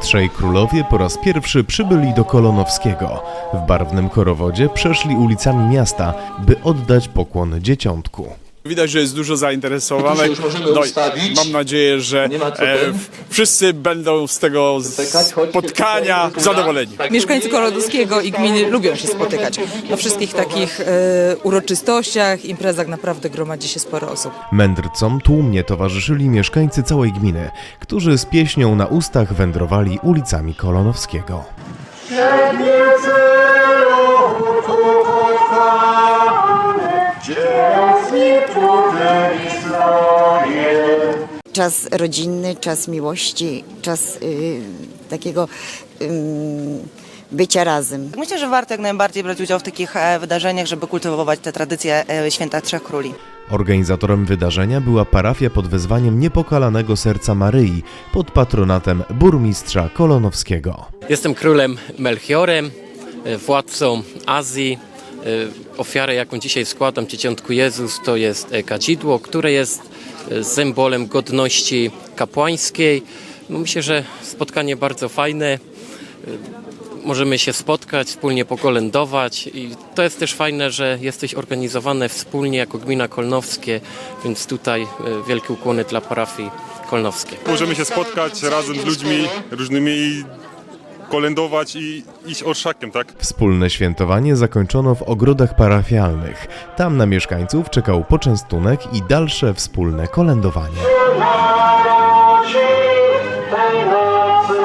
Trzej królowie po raz pierwszy przybyli do Kolonowskiego. W barwnym korowodzie przeszli ulicami miasta, by oddać pokłon dzieciątku. Widać, że jest dużo zainteresowanych. już możemy No ustawić. mam nadzieję, że e, wszyscy będą z tego spotkania zadowoleni. Mieszkańcy Kolodowskiego i gminy lubią się spotykać. Na wszystkich takich e, uroczystościach, imprezach naprawdę gromadzi się sporo osób. Mędrcom tłumnie towarzyszyli mieszkańcy całej gminy, którzy z pieśnią na ustach wędrowali ulicami Kolonowskiego. Czas rodzinny, czas miłości, czas y, takiego ym, bycia razem. Myślę, że warto jak najbardziej brać udział w takich e, wydarzeniach, żeby kultywować te tradycje e, Święta Trzech Króli. Organizatorem wydarzenia była parafia pod wezwaniem Niepokalanego Serca Maryi pod patronatem burmistrza Kolonowskiego. Jestem królem Melchiorem, e, władcą Azji. E, Ofiarę, jaką dzisiaj składam Dzieciątku Jezus, to jest e, kadzidło, które jest symbolem godności kapłańskiej. No, Myślę, że spotkanie bardzo fajne. Możemy się spotkać, wspólnie pokolędować i to jest też fajne, że jesteś organizowane wspólnie jako gmina Kolnowskie, więc tutaj e, wielkie ukłony dla parafii Kolnowskiej. Możemy się spotkać razem z ludźmi różnymi kolędować i iść orszakiem, tak? Wspólne świętowanie zakończono w ogrodach parafialnych. Tam na mieszkańców czekał poczęstunek i dalsze wspólne kolędowanie. Tej nocy.